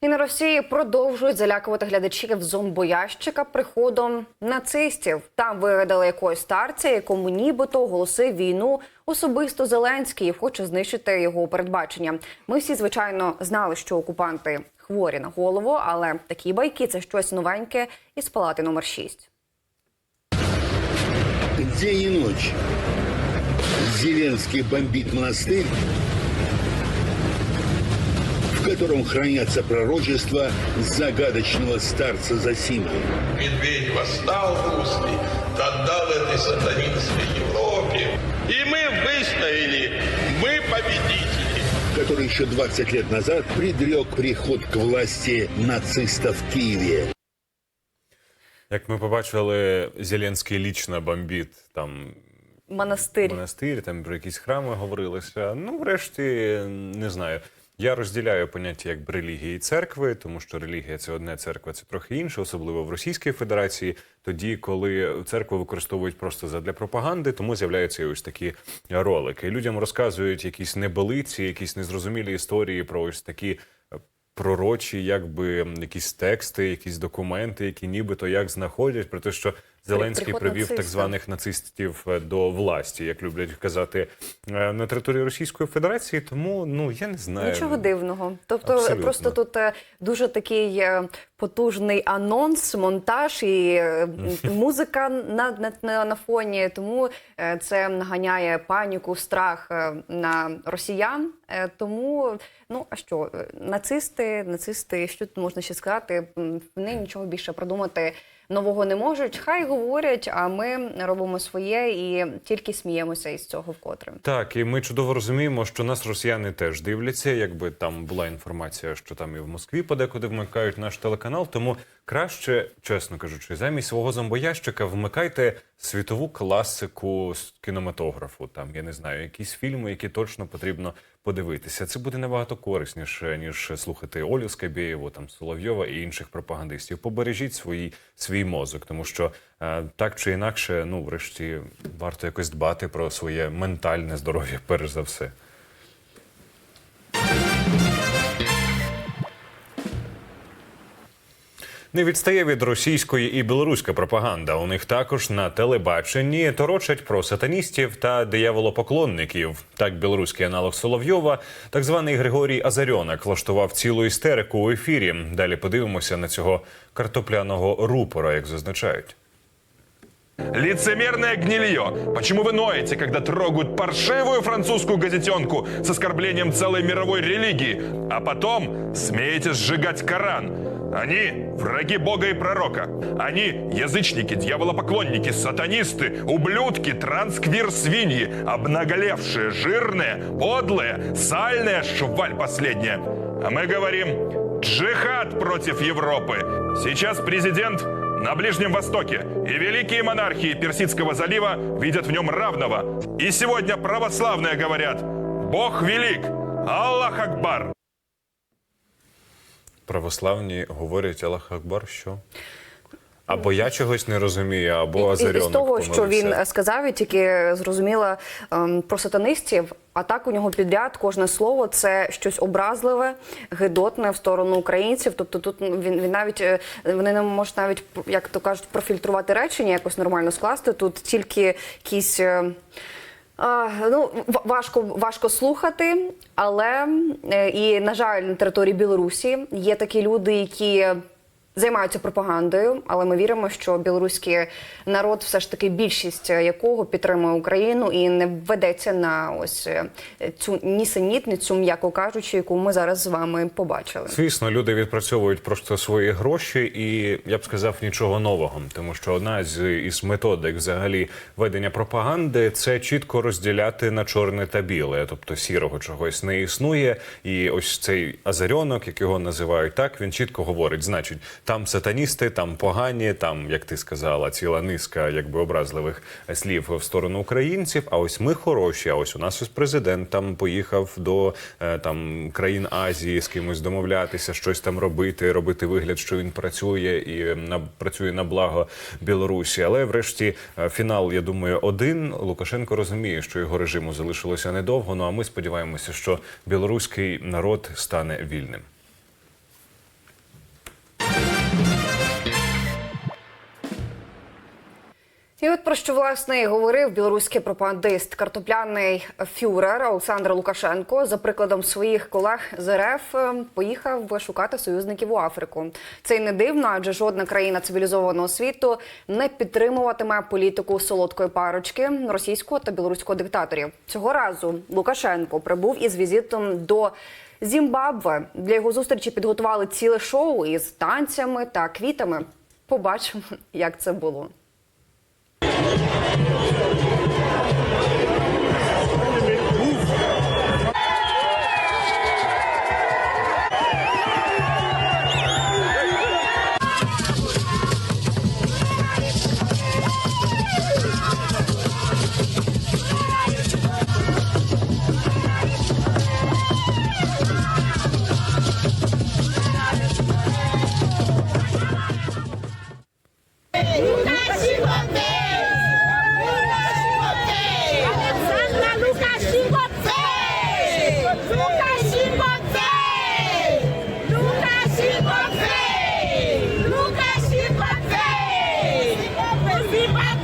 І на Росії продовжують залякувати глядачів зомбоящика приходом нацистів. Там вигадали якогось старця, якому нібито оголосив війну особисто Зеленський і хоче знищити його передбачення. Ми всі звичайно знали, що окупанти хворі на голову, але такі байки це щось новеньке із палати номер 6. День и ночь Зеленский бомбит монастырь, в котором хранятся пророчества загадочного старца Зосимы, Медведь восстал русский, отдал этой сатанинской Европе. И мы выстояли, мы победители. который еще 20 лет назад предрек приход к власти нацистов в Киеве. Як ми побачили, Зеленський лічно бомбить там Монастир. монастир, там про якісь храми говорилося. Ну, врешті, не знаю. Я розділяю поняття як релігії і церкви, тому що релігія це одне, церква це трохи інше, особливо в Російській Федерації. Тоді, коли церкву використовують просто задля пропаганди, тому з'являються ось такі ролики. Людям розказують якісь небелиці, якісь незрозумілі історії про ось такі е, пророчі, якби якісь тексти, якісь документи, які нібито як знаходять, про те, що Зеленський привів так званих нацистів е, до власті, як люблять казати е, на території Російської Федерації. Тому ну я не знаю. Нічого дивного. Тобто, Абсолютно. просто тут е, дуже такий потужний анонс, монтаж і музика на, на, на, на фоні. Тому це наганяє паніку, страх на росіян. Тому, ну а що, нацисти, нацисти, що тут можна ще сказати? Вони нічого більше продумати. Нового не можуть, хай говорять, а ми робимо своє і тільки сміємося із цього вкотре. Так, і ми чудово розуміємо, що нас росіяни теж дивляться. Якби там була інформація, що там і в Москві подекуди вмикають наш телеканал. Тому краще, чесно кажучи, замість свого зомбоящика вмикайте світову класику кінематографу. Там я не знаю, якісь фільми, які точно потрібно подивитися. Це буде набагато корисніше ніж слухати Олю Скабєєву, там Соловйова і інших пропагандистів. Побережіть свій свій мозок, тому що е, так чи інакше, ну врешті варто якось дбати про своє ментальне здоров'я, перш за все. Не відстає від російської і білоруська пропаганда. У них також на телебаченні торочать про сатаністів та дияволопоклонників. Так, білоруський аналог Соловйова, так званий Григорій Азарьонок, влаштував цілу істерику у ефірі. Далі подивимося на цього картопляного рупора, як зазначають. Лицемерное гнилье. Почему вы ноете, когда трогают паршивую французскую газетенку с оскорблением целой мировой религии, а потом смеетесь сжигать Коран? Они враги Бога и пророка. Они язычники, дьяволопоклонники, сатанисты, ублюдки, трансквир-свиньи, обнаголевшие, жирные, подлые, сальные, шваль последняя. А мы говорим джихад против Европы. Сейчас президент на Ближнем Востоке и великие монархии Персидского залива видят в нем равного. И сегодня православные говорят «Бог велик! Аллах Акбар!» Православні говорять Аллах Акбар, що? Або я чогось не розумію, або І- і, з того, що він е, сказав, я тільки зрозуміла ем, про сатанистів. А так у нього підряд кожне слово це щось образливе, гидотне в сторону українців. Тобто тут він, він навіть е, вони не можуть навіть як то кажуть профільтрувати речення, якось нормально скласти. Тут тільки якісь. е, А, ну, ва- важко, важко слухати, але е, і, на жаль, на території Білорусі є такі люди, які займаються пропагандою, але ми віримо, що білоруський народ, все ж таки, більшість е, якого підтримує Україну і не ведеться на ось е, цю нісенітницю, м'яко кажучи, яку ми зараз з вами побачили. Звісно, люди відпрацьовують просто свої гроші, і я б сказав нічого нового, тому що одна з із методик взагалі ведення пропаганди це чітко розділяти на чорне та біле, тобто сірого чогось не існує. І ось цей азарьонок, як його називають, так він чітко говорить: значить, там сатаністи, там погані, там, як ти сказала, ціла низка якби образливих слів в сторону українців. А ось ми хороші. А ось у нас ось президент там поїхав до е, там країн Азії з кимось домовлятися, щось там робити, робити вигляд, що він працює і на працює на благо Білорусі. Але врешті е, фінал, я думаю, один. Лукашенко розуміє, що його режиму залишилося недовго. Ну а ми сподіваємося, що білоруський народ стане вільним. І от про що власне і говорив білоруський пропагандист, картопляний фюрер Олександр Лукашенко. За прикладом своїх колег з РФ е, поїхав шукати союзників у Африку. Це й не дивно, адже жодна країна цивілізованого світу не підтримуватиме політику солодкої парочки російського та білоруського диктаторів. Цього разу Лукашенко прибув із візитом до. Зімбабве для його зустрічі підготували ціле шоу із танцями та квітами. Побачимо, як це було. Thank you.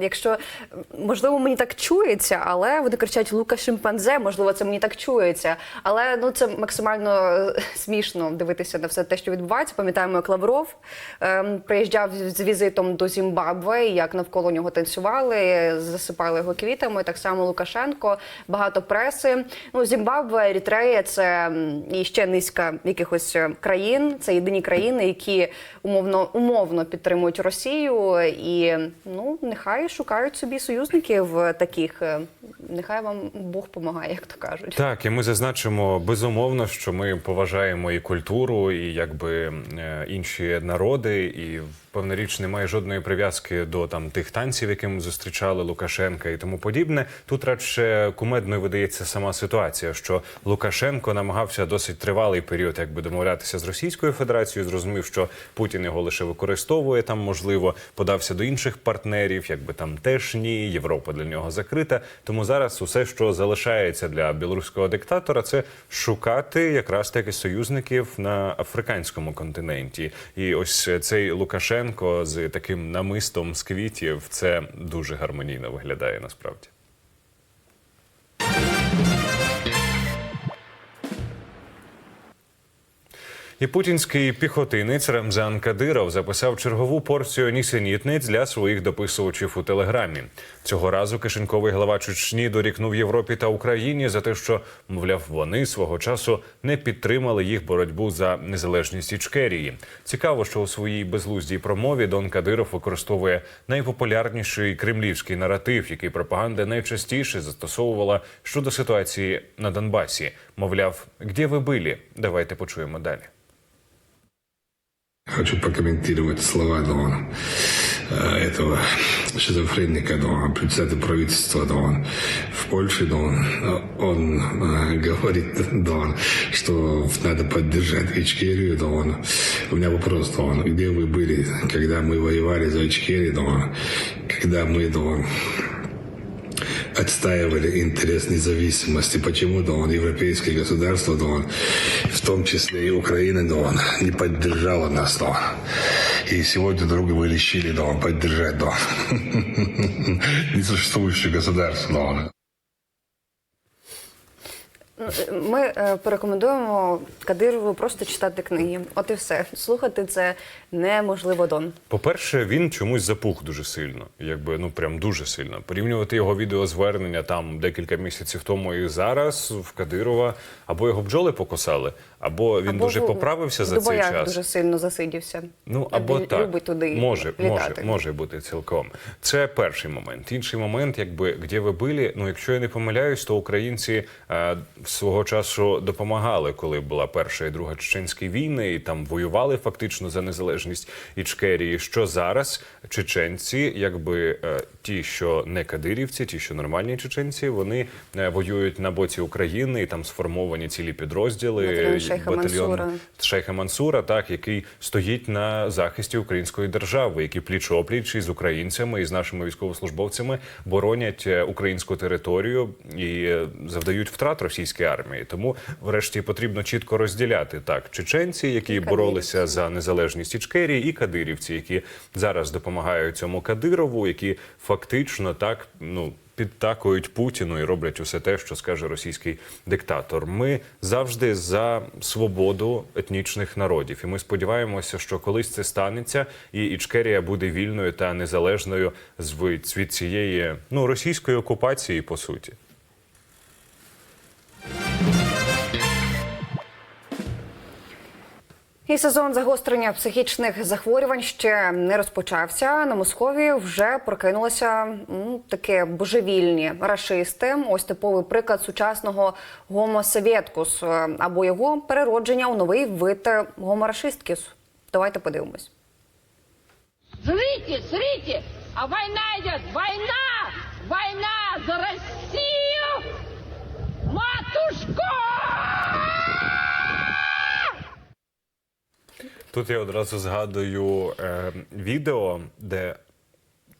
Якщо можливо мені так чується, але вони кричать Лука шимпанзе, можливо, це мені так чується. Але ну це максимально е, смішно дивитися на все те, що відбувається. Пам'ятаємо, як Лавров ем, приїжджав з візитом до Зімбабве, як навколо нього танцювали, засипали його квітами. Так само Лукашенко, багато преси. Ну, Зімбабве, Ерітрея це і ще низка якихось е, країн. Це єдині країни, які умовно умовно підтримують Росію, і ну нехай шукають собі союзників таких. Е, Нехай вам Бог помагає, як то кажуть. Так, і ми зазначимо безумовно, що ми поважаємо і культуру, і якби е, інші народи, і певна річ немає жодної прив'язки до там тих танців, яким зустрічали Лукашенка і тому подібне. Тут радше кумедною видається сама ситуація, що Лукашенко намагався досить тривалий період, якби домовлятися з Російською Федерацією. Зрозумів, що Путін його лише використовує там, можливо, подався до інших партнерів, якби там теж ні. Європа для нього закрита. Тому зараз усе, що залишається для білоруського диктатора, це шукати якраз таки союзників на африканському континенті. І ось цей Лукашенко з таким намистом з квітів це дуже гармонійно виглядає насправді. І путінський піхотинець Рамзан Кадиров записав чергову порцію нісенітниць для своїх дописувачів у телеграмі. Цього разу кишеньковий глава Чечні дорікнув Європі та Україні за те, що мовляв вони свого часу не підтримали їх боротьбу за незалежність Ічкерії. Цікаво, що у своїй безлуздій промові Дон Кадиров використовує найпопулярніший кремлівський наратив, який пропаганда найчастіше застосовувала щодо ситуації на Донбасі. Мовляв, де ви були? Давайте почуємо далі. Хочу прокомментировать слова Дона, э, этого шизофреника Дона, председателя правительства Дона. В Польше Дон, э, он э, говорит Дон, что надо поддержать Ичкерию Дон. У меня вопрос Дон, где вы были, когда мы воевали за Ичкерию Дон, когда мы Дон отстаивали интерес независимости. Почему да он европейские государства, да в том числе и Украина, да не поддержала нас, да он. И сегодня друга вы решили, да поддержать, да. Несуществующее государство, да. Ми е, порекомендуємо Кадирову просто читати книги. От і все. Слухати це неможливо Дон. По-перше, він чомусь запух дуже сильно, якби ну прям дуже сильно. Порівнювати його відеозвернення там декілька місяців тому і зараз в Кадирова або його бджоли покосали, або він Або дуже поправився за цей час. дуже сильно засидівся. Ну або Він так любить туди може, може, може бути цілком. Це перший момент. Інший момент, якби де ви були, ну якщо я не помиляюсь, то українці е, свого часу допомагали, коли була перша і друга чеченські війни, і там воювали фактично за незалежність Ічкерії. Що зараз чеченці, якби е, ті, що не кадирівці, ті, що нормальні чеченці, вони е, воюють на боці України, і там сформовані цілі підрозділи. Батальйон Шейха Мансура. Шейха Мансура, так який стоїть на захисті української держави, які пліч опліч із українцями і з нашими військовослужбовцями боронять е, українську територію і е, завдають втрат російській армії. Тому, врешті, потрібно чітко розділяти так: чеченці, які боролися за незалежність Ічкерії, і кадирівці, які зараз допомагають цьому Кадирову, які фактично так ну. Підтакують Путіну і роблять усе те, що скаже російський диктатор. Ми завжди за свободу етнічних народів, і ми сподіваємося, що колись це станеться, і Ічкерія буде вільною та незалежною з від цієї ну російської окупації, по суті. І сезон загострення психічних захворювань ще не розпочався. На Московії вже прокинулися ну, таке божевільні рашисти. Ось типовий приклад сучасного гомосовєткус е, або його переродження у новий вид гоморашисткіс. Давайте подивимось. Смотрите, смотрите, а война идет, война! Война за Россию! Матушку! Тут я одразу згадую е, відео, де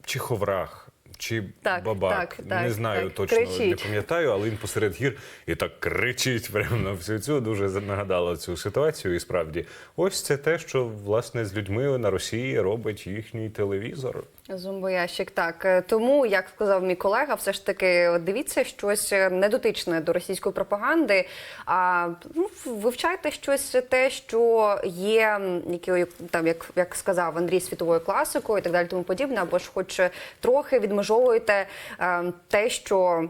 чи ховрах, чи Так, бабак, так, так, не знаю так, точно, не пам'ятаю, але він посеред гір і так кричить прямо на всю цю. Дуже нагадало цю ситуацію. І справді, ось це те, що власне з людьми на Росії робить їхній телевізор. Зомбоящик, так Е, тому, як сказав мій колега, все ж таки дивіться щось е, недотичне до російської пропаганди. А ну, вивчайте щось те, що є які, там, як, як сказав Андрій світовою класикою і так далі, тому подібне, або ж хоч трохи відмежовуєте е, те, що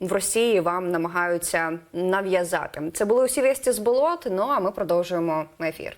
в Росії вам намагаються нав'язати. Це були усі вісті з болот. Ну а ми продовжуємо ефір.